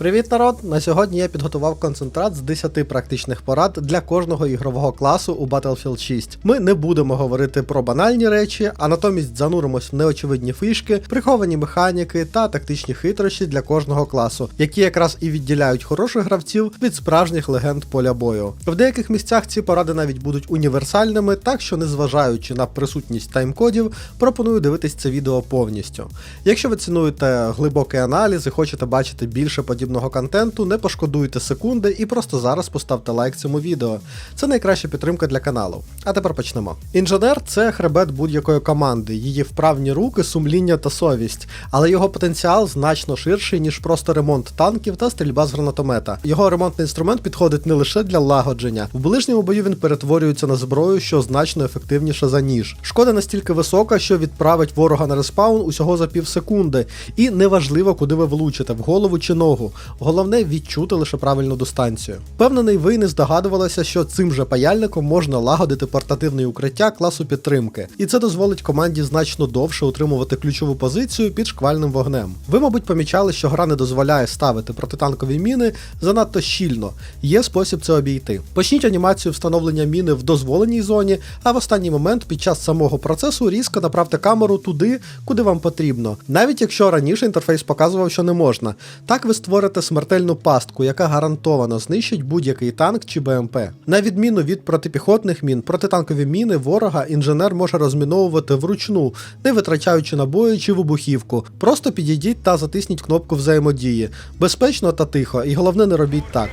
Привіт, народ! На сьогодні я підготував концентрат з 10 практичних порад для кожного ігрового класу у Battlefield 6. Ми не будемо говорити про банальні речі, а натомість зануримось в неочевидні фішки, приховані механіки та тактичні хитрощі для кожного класу, які якраз і відділяють хороших гравців від справжніх легенд поля бою. В деяких місцях ці поради навіть будуть універсальними, так що, незважаючи на присутність таймкодів, пропоную дивитись це відео повністю. Якщо ви цінуєте глибокий аналіз і хочете бачити більше подібного контенту, не пошкодуйте секунди і просто зараз поставте лайк цьому відео. Це найкраща підтримка для каналу. А тепер почнемо. Інженер це хребет будь-якої команди, її вправні руки, сумління та совість, але його потенціал значно ширший, ніж просто ремонт танків та стрільба з гранатомета. Його ремонтний інструмент підходить не лише для лагодження. В ближньому бою він перетворюється на зброю, що значно ефективніше за ніж. Шкода настільки висока, що відправить ворога на респаун усього за пів секунди, і неважливо, куди ви влучите в голову чи ногу. Головне відчути лише правильну дистанцію. Впевнений, ви не здогадувалися, що цим же паяльником можна лагодити портативне укриття класу підтримки, і це дозволить команді значно довше утримувати ключову позицію під шквальним вогнем. Ви, мабуть, помічали, що гра не дозволяє ставити протитанкові міни занадто щільно. Є спосіб це обійти. Почніть анімацію встановлення міни в дозволеній зоні, а в останній момент під час самого процесу різко направте камеру туди, куди вам потрібно, навіть якщо раніше інтерфейс показував, що не можна. Так ви створите смертельну пастку, яка гарантовано знищить будь-який танк чи БМП. На відміну від протипіхотних мін, протитанкові міни ворога інженер може розміновувати вручну, не витрачаючи набої чи вибухівку. Просто підійдіть та затисніть кнопку взаємодії. Безпечно та тихо, і головне не робіть так.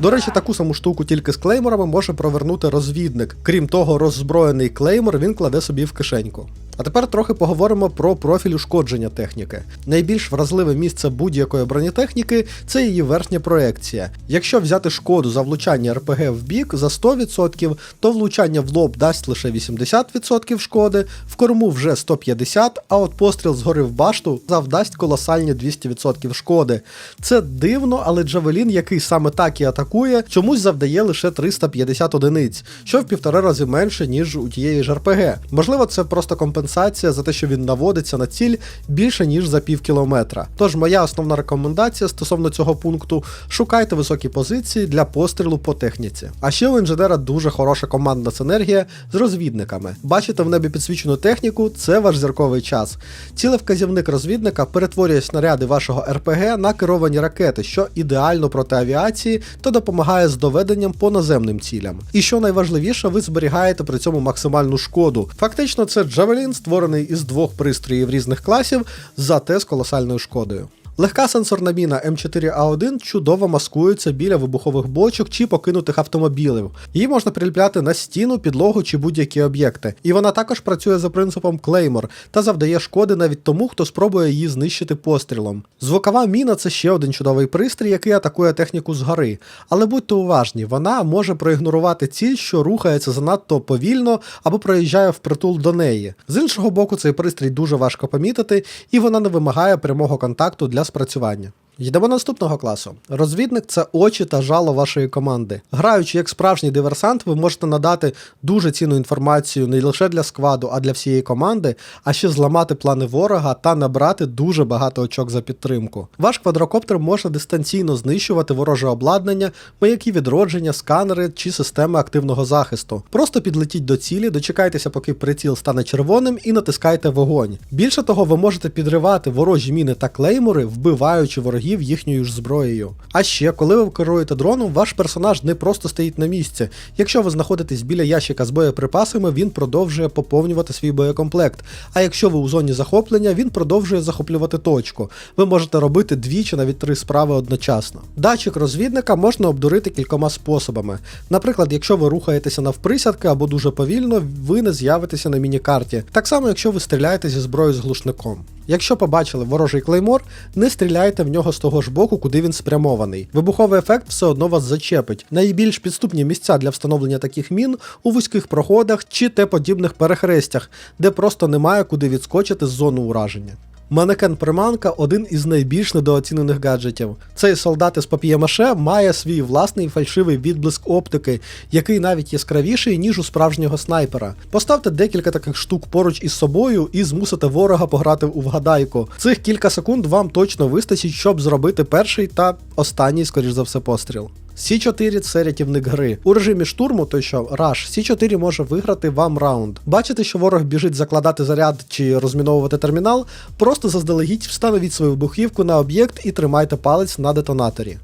До речі, таку саму штуку тільки з клейморами може провернути розвідник. Крім того, роззброєний клеймор він кладе собі в кишеньку. А тепер трохи поговоримо про профіль ушкодження техніки. Найбільш вразливе місце будь-якої бронетехніки це її верхня проекція. Якщо взяти шкоду за влучання РПГ в бік за 100%, то влучання в лоб дасть лише 80% шкоди, в корму вже 150%, а от постріл згори в башту завдасть колосальні 200% шкоди. Це дивно, але Джавелін, який саме так і атакує, чомусь завдає лише 350 одиниць, що в півтора рази менше, ніж у тієї ж РПГ. Можливо, це просто компенсація компенсація за те, що він наводиться на ціль більше ніж за пів кілометра. Тож моя основна рекомендація стосовно цього пункту шукайте високі позиції для пострілу по техніці. А ще у інженера дуже хороша командна синергія з розвідниками. Бачите в небі підсвічену техніку це ваш зірковий час. Цілевказівник розвідника перетворює снаряди вашого РПГ на керовані ракети, що ідеально проти авіації та допомагає з доведенням по наземним цілям. І що найважливіше, ви зберігаєте при цьому максимальну шкоду. Фактично, це Джавелін створений із двох пристроїв різних класів, зате з колосальною шкодою. Легка сенсорна міна М4А1 чудово маскується біля вибухових бочок чи покинутих автомобілів. Її можна приліпляти на стіну, підлогу чи будь-які об'єкти. І вона також працює за принципом Клеймор та завдає шкоди навіть тому, хто спробує її знищити пострілом. Звукова міна це ще один чудовий пристрій, який атакує техніку згори. Але будьте уважні, вона може проігнорувати ціль, що рухається занадто повільно або проїжджає впритул до неї. З іншого боку, цей пристрій дуже важко помітити, і вона не вимагає прямого контакту для спрацювання. Йдемо наступного класу. Розвідник це очі та жало вашої команди. Граючи як справжній диверсант, ви можете надати дуже цінну інформацію не лише для складу, а для всієї команди, а ще зламати плани ворога та набрати дуже багато очок за підтримку. Ваш квадрокоптер може дистанційно знищувати вороже обладнання, маяки відродження, сканери чи системи активного захисту. Просто підлетіть до цілі, дочекайтеся, поки приціл стане червоним, і натискайте вогонь. Більше того, ви можете підривати ворожі міни та клеймори, вбиваючи ворогів ворогів їхньою ж зброєю. А ще, коли ви керуєте дроном, ваш персонаж не просто стоїть на місці. Якщо ви знаходитесь біля ящика з боєприпасами, він продовжує поповнювати свій боєкомплект. А якщо ви у зоні захоплення, він продовжує захоплювати точку. Ви можете робити дві чи навіть три справи одночасно. Датчик розвідника можна обдурити кількома способами. Наприклад, якщо ви рухаєтеся навприсядки або дуже повільно, ви не з'явитеся на міні-карті. Так само, якщо ви стріляєте зі зброєю з глушником. Якщо побачили ворожий клеймор, не стріляйте в нього з того ж боку, куди він спрямований. Вибуховий ефект все одно вас зачепить. Найбільш підступні місця для встановлення таких мін у вузьких проходах чи те подібних перехрестях, де просто немає куди відскочити з зони ураження. Манекен приманка один із найбільш недооцінених гаджетів. Цей солдат із папіємаше має свій власний фальшивий відблиск оптики, який навіть яскравіший, ніж у справжнього снайпера. Поставте декілька таких штук поруч із собою і змусите ворога пограти у вгадайку. Цих кілька секунд вам точно вистачить, щоб зробити перший та останній, скоріш за все, постріл. Сі4 це рятівник гри. У режимі штурму, той що раш, Сі4 може виграти вам раунд. Бачите, що ворог біжить закладати заряд чи розміновувати термінал, просто заздалегідь встановіть свою вибухівку на об'єкт і тримайте палець на детонаторі.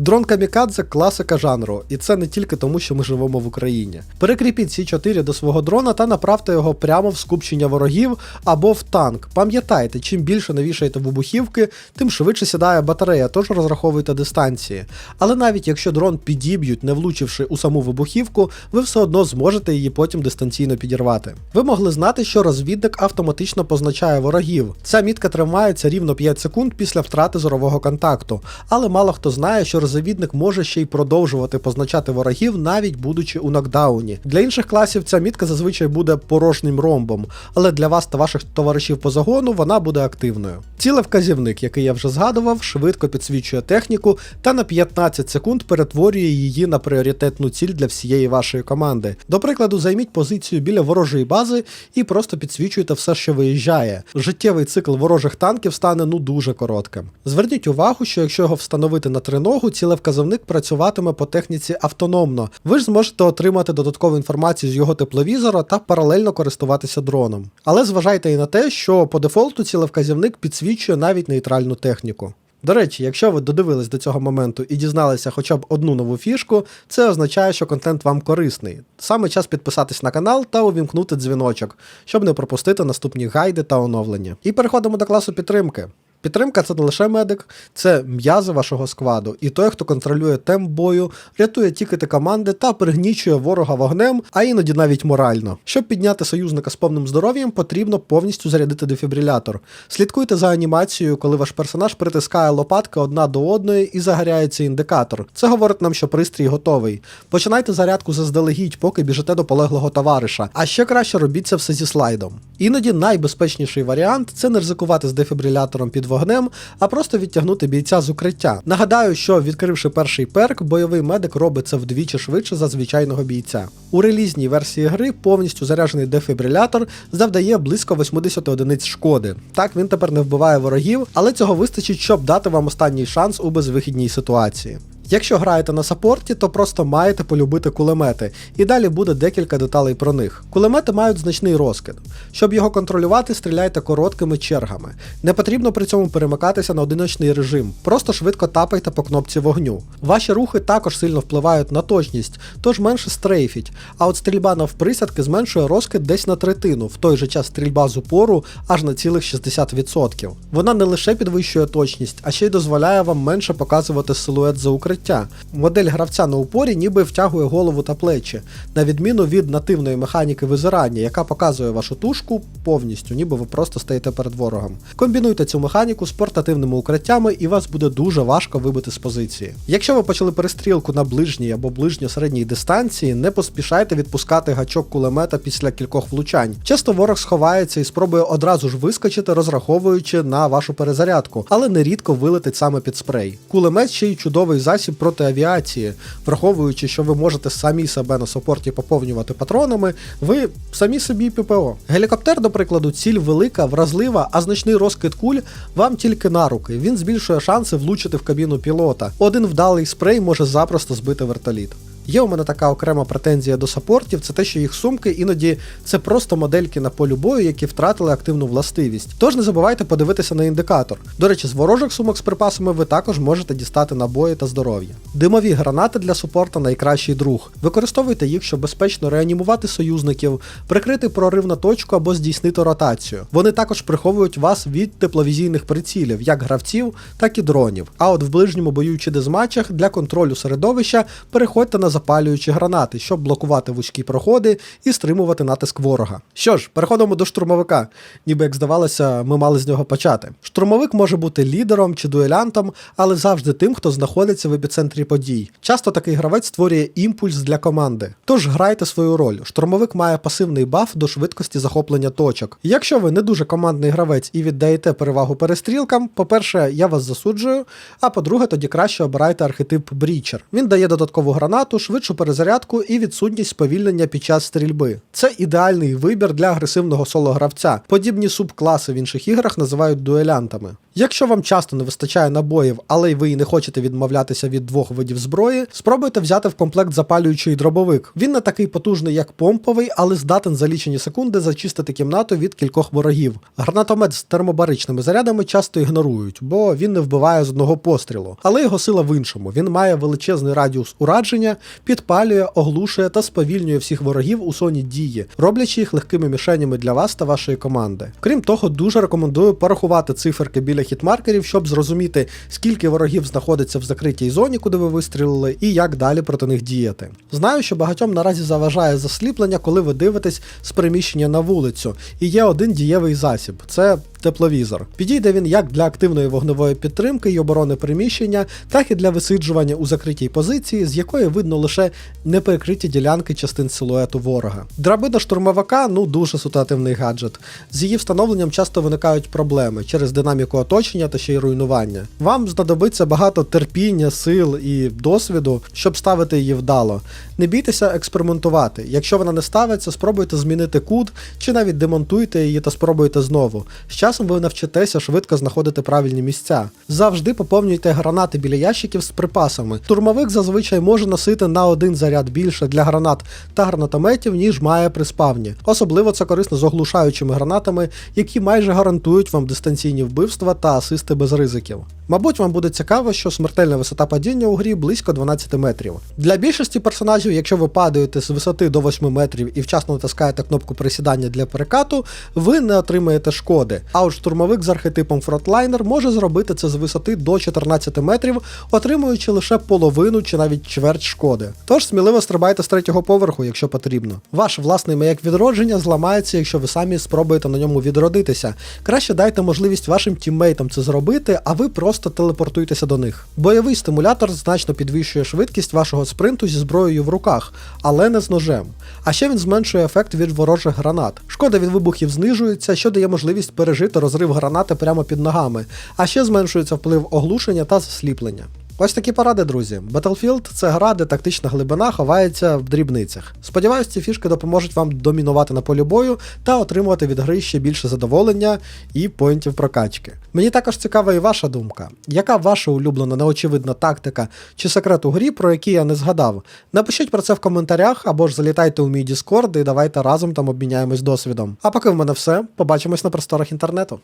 Дрон Камікадзе класика жанру, і це не тільки тому, що ми живемо в Україні. Перекріпіть ці 4 до свого дрона та направте його прямо в скупчення ворогів або в танк. Пам'ятайте, чим більше навішаєте вибухівки, тим швидше сідає батарея, тож розраховуйте дистанції. Але навіть якщо дрон підіб'ють, не влучивши у саму вибухівку, ви все одно зможете її потім дистанційно підірвати. Ви могли знати, що розвідник автоматично позначає ворогів. Ця мітка тримається рівно 5 секунд після втрати зорового контакту, але мало хто знає, що розвідник може ще й продовжувати позначати ворогів, навіть будучи у нокдауні. Для інших класів ця мітка зазвичай буде порожнім ромбом, але для вас та ваших товаришів по загону вона буде активною. Цілевказівник, який я вже згадував, швидко підсвічує техніку та на 15 секунд перетворює її на пріоритетну ціль для всієї вашої команди. До прикладу, займіть позицію біля ворожої бази і просто підсвічуйте все, що виїжджає. Життєвий цикл ворожих танків стане ну дуже коротким. Зверніть увагу, що якщо його встановити на триногу, цілевказівник працюватиме по техніці автономно. Ви ж зможете отримати додаткову інформацію з його тепловізора та паралельно користуватися дроном. Але зважайте і на те, що по дефолту цілевказівник підсвічує навіть нейтральну техніку. До речі, якщо ви додивились до цього моменту і дізналися хоча б одну нову фішку, це означає, що контент вам корисний. Саме час підписатись на канал та увімкнути дзвіночок, щоб не пропустити наступні гайди та оновлення. І переходимо до класу підтримки. Підтримка це не лише медик, це м'язи вашого складу, і той, хто контролює темп бою, рятує тікети команди та пригнічує ворога вогнем, а іноді навіть морально. Щоб підняти союзника з повним здоров'ям, потрібно повністю зарядити дефібрилятор. Слідкуйте за анімацією, коли ваш персонаж притискає лопатки одна до одної і загоряється індикатор. Це говорить нам, що пристрій готовий. Починайте зарядку заздалегідь, поки біжите до полеглого товариша. А ще краще робіть це все зі слайдом. Іноді найбезпечніший варіант це не ризикувати з дефібрилятором під вогнем, а просто відтягнути бійця з укриття. Нагадаю, що відкривши перший перк, бойовий медик робить це вдвічі швидше за звичайного бійця. У релізній версії гри повністю заряджений дефібрилятор завдає близько 80 одиниць шкоди. Так він тепер не вбиває ворогів, але цього вистачить, щоб дати вам останній шанс у безвихідній ситуації. Якщо граєте на саппорті, то просто маєте полюбити кулемети, і далі буде декілька деталей про них. Кулемети мають значний розкид. Щоб його контролювати, стріляйте короткими чергами. Не потрібно при цьому перемикатися на одиночний режим, просто швидко тапайте по кнопці вогню. Ваші рухи також сильно впливають на точність, тож менше стрейфіть, а от стрільба навприсядки зменшує розкид десь на третину, в той же час стрільба з упору аж на цілих 60%. Вона не лише підвищує точність, а ще й дозволяє вам менше показувати силует за укриття життя. Модель гравця на упорі ніби втягує голову та плечі, на відміну від нативної механіки визирання, яка показує вашу тушку повністю, ніби ви просто стоїте перед ворогом. Комбінуйте цю механіку з портативними укриттями, і вас буде дуже важко вибити з позиції. Якщо ви почали перестрілку на ближній або ближньо-середній дистанції, не поспішайте відпускати гачок кулемета після кількох влучань. Часто ворог сховається і спробує одразу ж вискочити, розраховуючи на вашу перезарядку, але нерідко вилетить саме під спрей. Кулемет ще й чудовий засіб проти авіації, враховуючи, що ви можете самі себе на супорті поповнювати патронами, ви самі собі ППО. Гелікоптер, до прикладу, ціль велика, вразлива, а значний розкид куль вам тільки на руки. Він збільшує шанси влучити в кабіну пілота. Один вдалий спрей може запросто збити вертоліт. Є у мене така окрема претензія до саппортів, це те, що їх сумки іноді це просто модельки на полю бою, які втратили активну властивість. Тож не забувайте подивитися на індикатор. До речі, з ворожих сумок з припасами ви також можете дістати набої та здоров'я. Димові гранати для супорта найкращий друг. Використовуйте їх, щоб безпечно реанімувати союзників, прикрити прорив на точку або здійснити ротацію. Вони також приховують вас від тепловізійних прицілів, як гравців, так і дронів. А от в ближньому бою чи дезматчах для контролю середовища переходьте на запалюючі гранати, щоб блокувати вузькі проходи і стримувати натиск ворога. Що ж, переходимо до штурмовика. Ніби як здавалося, ми мали з нього почати. Штурмовик може бути лідером чи дуелянтом, але завжди тим, хто знаходиться в епіцентрі подій. Часто такий гравець створює імпульс для команди. Тож грайте свою роль. Штурмовик має пасивний баф до швидкості захоплення точок. Якщо ви не дуже командний гравець і віддаєте перевагу перестрілкам, по-перше, я вас засуджую. А по-друге, тоді краще обирайте архетип Брічер. Він дає додаткову гранату, швидшу перезарядку і відсутність сповільнення під час стрільби. Це ідеальний вибір для агресивного соло-гравця. Подібні субкласи в інших іграх називають дуелянтами. Якщо вам часто не вистачає набоїв, але й ви і не хочете відмовлятися від двох видів зброї, спробуйте взяти в комплект запалюючий дробовик. Він не такий потужний, як помповий, але здатен за лічені секунди зачистити кімнату від кількох ворогів. Гранатомет з термобаричними зарядами часто ігнорують, бо він не вбиває з одного пострілу. Але його сила в іншому. Він має величезний радіус урадження, підпалює, оглушує та сповільнює всіх ворогів у зоні дії, роблячи їх легкими мішенями для вас та вашої команди. Крім того, дуже рекомендую порахувати циферки біля хітмаркерів, щоб зрозуміти, скільки ворогів знаходиться в закритій зоні, куди ви вистрілили, і як далі проти них діяти. Знаю, що багатьом наразі заважає засліплення, коли ви дивитесь з приміщення на вулицю, і є один дієвий засіб це тепловізор. Підійде він як для активної вогневої підтримки і оборони приміщення, так і для висиджування у закритій позиції, з якої видно лише неперекриті ділянки частин силуету ворога. Драбина штурмовика ну дуже ситуативний гаджет. З її встановленням часто виникають проблеми через динаміку оточення та ще й руйнування. Вам знадобиться багато терпіння, сил і досвіду, щоб ставити її вдало. Не бійтеся експериментувати. Якщо вона не ставиться, спробуйте змінити кут чи навіть демонтуйте її та спробуйте знову. З часом ви навчитеся швидко знаходити правильні місця. Завжди поповнюйте гранати біля ящиків з припасами. Турмовик зазвичай може носити на один заряд більше для гранат та гранатометів, ніж має при спавні. Особливо це корисно з оглушаючими гранатами, які майже гарантують вам дистанційні вбивства та асисти без ризиків. Мабуть, вам буде цікаво, що смертельна висота падіння у грі близько 12 метрів. Для більшості персонажів, якщо ви падаєте з висоти до 8 метрів і вчасно натискаєте кнопку присідання для перекату, ви не отримаєте шкоди. А от штурмовик з архетипом фронтлайнер може зробити це з висоти до 14 метрів, отримуючи лише половину чи навіть чверть шкоди. Тож сміливо стрибайте з третього поверху, якщо потрібно. Ваш власний маяк відродження зламається, якщо ви самі спробуєте на ньому відродитися. Краще дайте можливість вашим тіммейтам це зробити, а ви просто телепортуйтеся до них. Бойовий стимулятор значно підвищує швидкість вашого спринту зі зброєю в руках, але не з ножем. А ще він зменшує ефект від ворожих гранат. Шкода від вибухів знижується, що дає можливість пережити розрив гранати прямо під ногами, а ще зменшується вплив оглушення та засліплення. Ось такі поради, друзі. Battlefield це гра, де тактична глибина ховається в дрібницях. Сподіваюсь, ці фішки допоможуть вам домінувати на полі бою та отримувати від гри ще більше задоволення і поінтів прокачки. Мені також цікава і ваша думка. Яка ваша улюблена неочевидна тактика чи секрет у грі, про який я не згадав? Напишіть про це в коментарях або ж залітайте у мій Discord і давайте разом там обміняємось досвідом. А поки в мене все, побачимось на просторах інтернету.